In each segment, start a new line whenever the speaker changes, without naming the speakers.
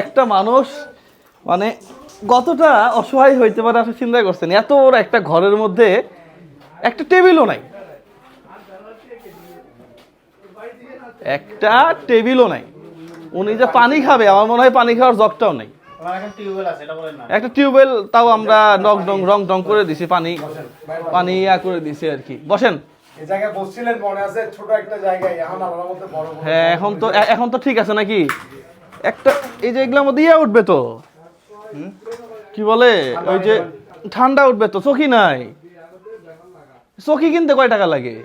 একটা মানুষ মানে কতটা অসহায় হইতে পারে আপনি চিন্তা করছেন? এত বড় একটা ঘরের মধ্যে একটা টেবিলও নাই। একটা টেবিলও নাই। উনি যে পানি খাবে আমার মনে হয় পানি খাওয়ার জগটাও নেই।
আমার এখন টিউবওয়েল আছে এটা বলেন না।
একটা টিউবওয়েল তাও আমরা নক ডং রং টং করে দিছি পানি পানি ইয়া করে দিছি আর কি। বসেন।
এই জায়গায় বসছিলেন মনে আছে ছোট একটা জায়গায় এখন আমার মধ্যে বড় বড়
হ্যাঁ এখন তো এখন তো ঠিক আছে নাকি? একটা এই যে এগুলোর মধ্যে ইয়া উঠবে তো? কি বলে? ওই যে ঠান্ডা উঠবে তো চকি নাই। চকি কিনতে কয় টাকা লাগে?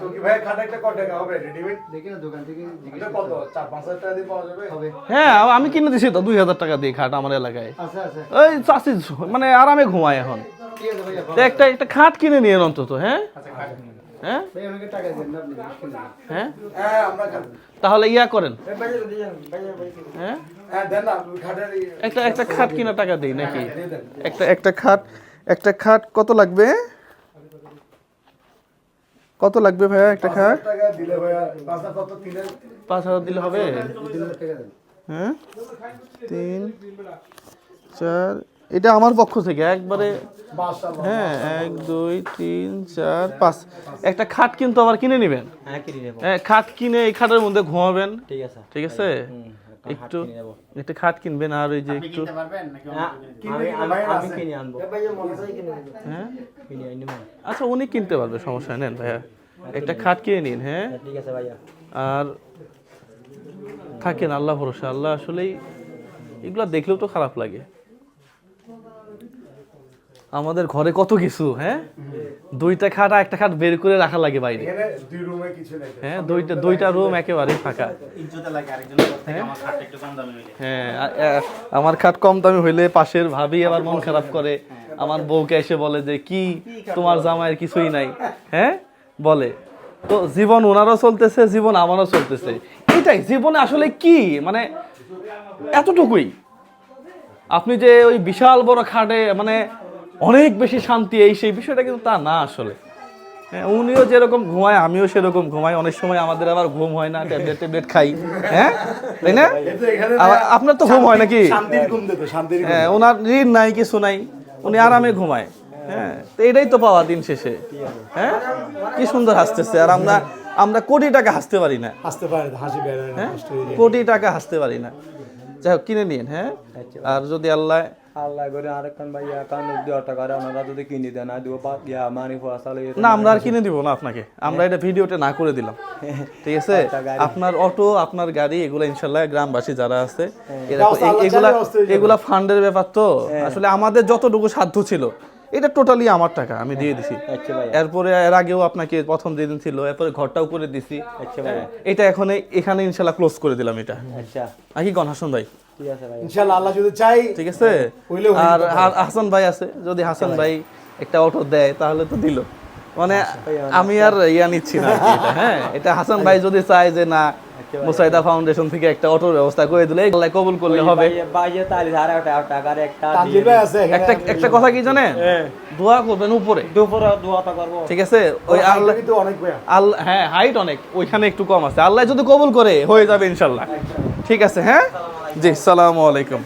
চৌকি ভাই খাট একটা কত টাকা? হবে রেডিমেড
দেখি না দোকান থেকে জিজ্ঞেস
এটা কত? চার পাঁচ হাজার টাকা দিয়ে পাওয়া যাবে?
হবে।
হ্যাঁ আমি কিনে দিছি তো দুই হাজার টাকা দিয়ে খাট আমার এলাকায়।
আচ্ছা আচ্ছা
ওই চাষি মানে আরামে ঘুমায় এখন। একটা একটা খাট কিনে নিয়ে অন্তত হ্যাঁ? হ্যাঁ?
ভাই আমাকে টাকা দেন না আপনি জিজ্ঞেস করেন।
হ্যাঁ?
হ্যাঁ
তাহলে ইয়া করেন। হ্যাঁ?
হ্যাঁ
একটা একটা খাট কিনা টাকা দিই নাকি? একটা একটা খাট একটা খাট কত লাগবে? কত লাগবে ভাইয়া একটা খাট?
পাঁচ হাজার
দিলে? হবে? হ্যাঁ? তিন চার এটা আমার পক্ষ থেকে একবারে হ্যাঁ এক দুই তিন চার পাঁচ। একটা খাট কিন্তু আবার কিনে নেবেন?
হ্যাঁ কিনে নেব।
হ্যাঁ খাট কিনে এই খাটের মধ্যে ঘুমাবেন।
ঠিক আছে।
ঠিক আছে? একটু একটা খাট কিনবেন আর ওই যে একটু
কিনতে পারবেন নাকি
হ্যাঁ,
আমি আমি আমি কিনে আনব।
এই ভাইয়া মনে আছে কিনে দেবেন
হ্যাঁ?
কিনে আনব
আচ্ছা উনি কিনতে পারবে সমস্যা নেন ভাইয়া। একটা খাট কিনে নিন হ্যাঁ
ঠিক আছে ভাইয়া।
আর থাকেন আল্লাহ ভরসা। আল্লাহ আসলেই এগুলা দেখলেও তো খারাপ লাগে। আমাদের ঘরে কত কিছু হ্যাঁ? দুইটা খাট আর একটা খাট বের করে রাখা লাগে বাইরে।
এখানে দুই রুমে কিছু নেই।
হ্যাঁ দুইটা দুইটা রুম একেবারে ফাঁকা। হ্যাঁ? আ- আমার খাট কম দামি হইলে পাশের ভাবি আবার মন খারাপ করে। আমার বউকে এসে বলে যে কি? তোমার জামাইয়ের কিছুই নাই। হ্যাঁ? বলে। তো জীবন ওনারও চলতেছে জীবন আমারও চলতেছে। এটাই জীবনে আসলে কি? মানে এতটুকুই। আপনি যে ওই বিশাল বড় খাটে মানে অনেক বেশি শান্তি এই সেই বিষয়টা কিন্তু তা না আসলে। হ্যাঁ উনিও যেরকম ঘুমায় আমিও সেরকম ঘুমাই। অনেক সময় আমাদের আবার ঘুম হয় না ট্যাবলেট ট্যাবলেট খাই। হ্যাঁ? তাই না? আপনার তো ঘুম হয় নাকি? হ্যাঁ ওনার ঋণ নাই কিছু নাই। উনি আরামে ঘুমায়। হ্যাঁ তো এটাই তো পাওয়া দিন শেষে। হ্যাঁ? কি সুন্দর হাসতেছে। আর আমরা আমরা কোটি টাকা হাসতে পারি না।
হাসতে পারে হাসি বের হ্যাঁ।
কোটি টাকা হাসতে পারি না। যাই হোক কিনে নিন হ্যাঁ? আর যদি আল্লাহ
আল্লাহ করে আরেকখান ভাই একান্ন দুই টাকা ওনারা যদি কিনে দেন আর দুটো পাঁচ মানি ফসালে
না আমরা আর কিনে দিব না আপনাকে। আমরা এটা ভিডিওতে না করে দিলাম। ঠিক আছে? আপনার অটো আপনার গাড়ি এগুলো ইনশাল্লাহ গ্রামবাসী যারা আছে এগুলা
হয়ে যাবে।
এগুলা ফান্ডের ব্যাপার তো। আসলে আমাদের যতটুকু সাধ্য ছিল এটা টোটালি আমার টাকা আমি দিয়ে দিছি।
আচ্ছা
এরপরে এর আগেও আপনাকে প্রথম যেদিন ছিল এরপরে ঘরটাও করে দিছি।
আচ্ছা
এটা এখন এখানে ইনশাল্লাহ ক্লোজ করে দিলাম এটা।
আচ্ছা।
নাকি গণ হাসান ভাই?
ঠিক আছে ভাই
ইনশাআল্লাহ আল্লাহ যদি চাই
ঠিক আছে? আর হাসান ভাই আছে যদি হাসান ভাই একটা অটো দেয় তাহলে তো দিল। মানে আমি আর ইয়া নিচ্ছি না এটা, হ্যাঁ এটা হাসান ভাই যদি চায় যে না মুসাইদা ফাউন্ডেশন থেকে একটা অটোর ব্যবস্থা করে দিলে আল্লাহ কবুল করলে হবে।
একটা
তানজিল ভাই আছে
একটা একটা কথা কি জানে দোয়া করবেন উপরে।
দুপুরে দোয়াটা করব।
ঠিক আছে? ওই আল্লাহ
কিন্তু অনেক
আল্লাহ হ্যাঁ হাইট অনেক। ওইখানে একটু কম আছে। আল্লাহ যদি কবুল করে হয়ে যাবে ইনশাল্লাহ। ঠিক আছে হ্যাঁ? জি সালামু আলাইকুম।